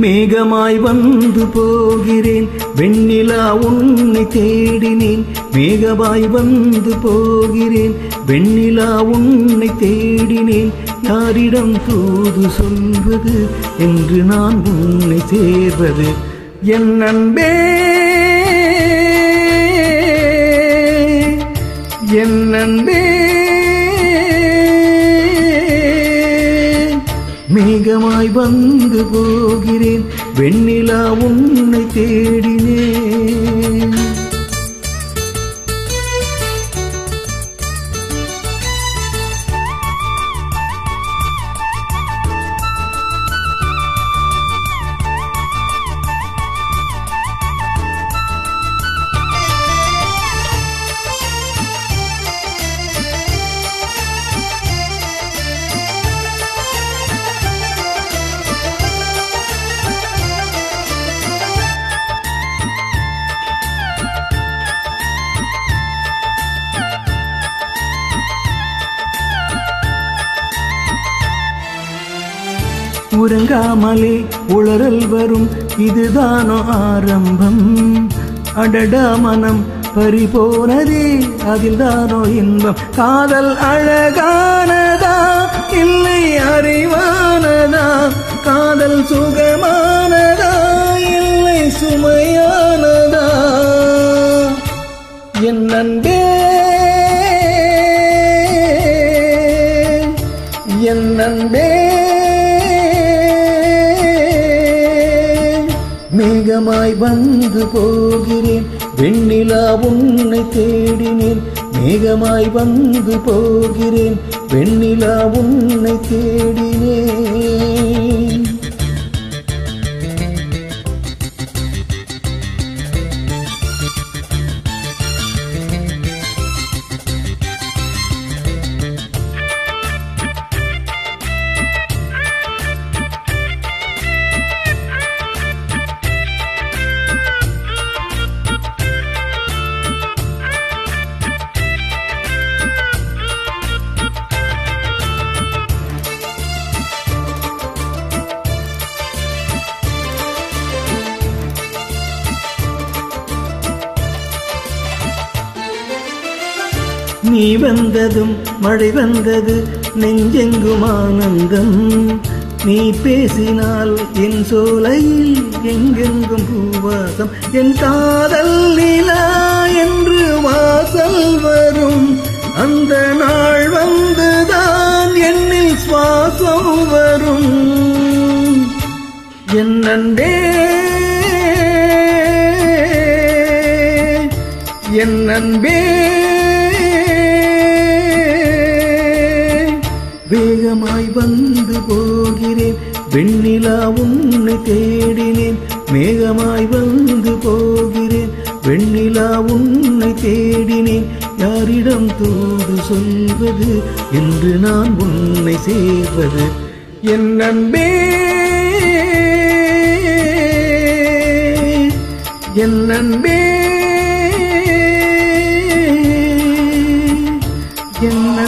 மேகமாய் வந்து போகிறேன். வெண்ணிலா உன்னை தேடினேன். மேகமாய் வந்து போகிறேன். வெண்ணிலா உன்னை தேடினேன். யாரிடம் தூது சொல்வது? என்று நான் உன்னை சேர்வது என் அன்பே மேகமாய் வந்து போகிறேன். வெண்ணிலா உன்னை தேடினேன். உறங்காமலே உளறல் வரும். இதுதானோ ஆரம்பம். அடடா மனம் பறிபோனதே அதில் தானோ இன்பம். காதல் அழகானதா இல்லை அறிவானதா? காதல் சுகமானதா இல்லை சுமையானதா? என் அன்பே என் அன்பே மேகமாய் வந்து போகிறேன். வெண்ணிலா உன்னை தேடினேன். மேகமாய் வந்து போகிறேன். வெண்ணிலா உன்னை தேடினேன். நீ வந்ததும் மழை வந்தது நெஞ்செங்கும் ஆனந்தம். நீ பேசினால் என் சோலையில் எங்கெங்கும் பூவாசம். என் காதல் நிலா என்று வாசல் வரும். அந்த நாள் வந்துதான் என்னில் சுவாசம் வரும். என்னண்டே அன்பே என் அன்பே வேகமாய் வந்து போகிறேன். வெண்ணிலா உன்னை தேடினேன். மேகமாய் வந்து போகிறேன். வெண்ணிலா உன்னை தேடினேன். யாரிடம் தூது சொல்வது? என்று நான் உன்னை சேர்வது. என் அன்பே என் அன்பே என்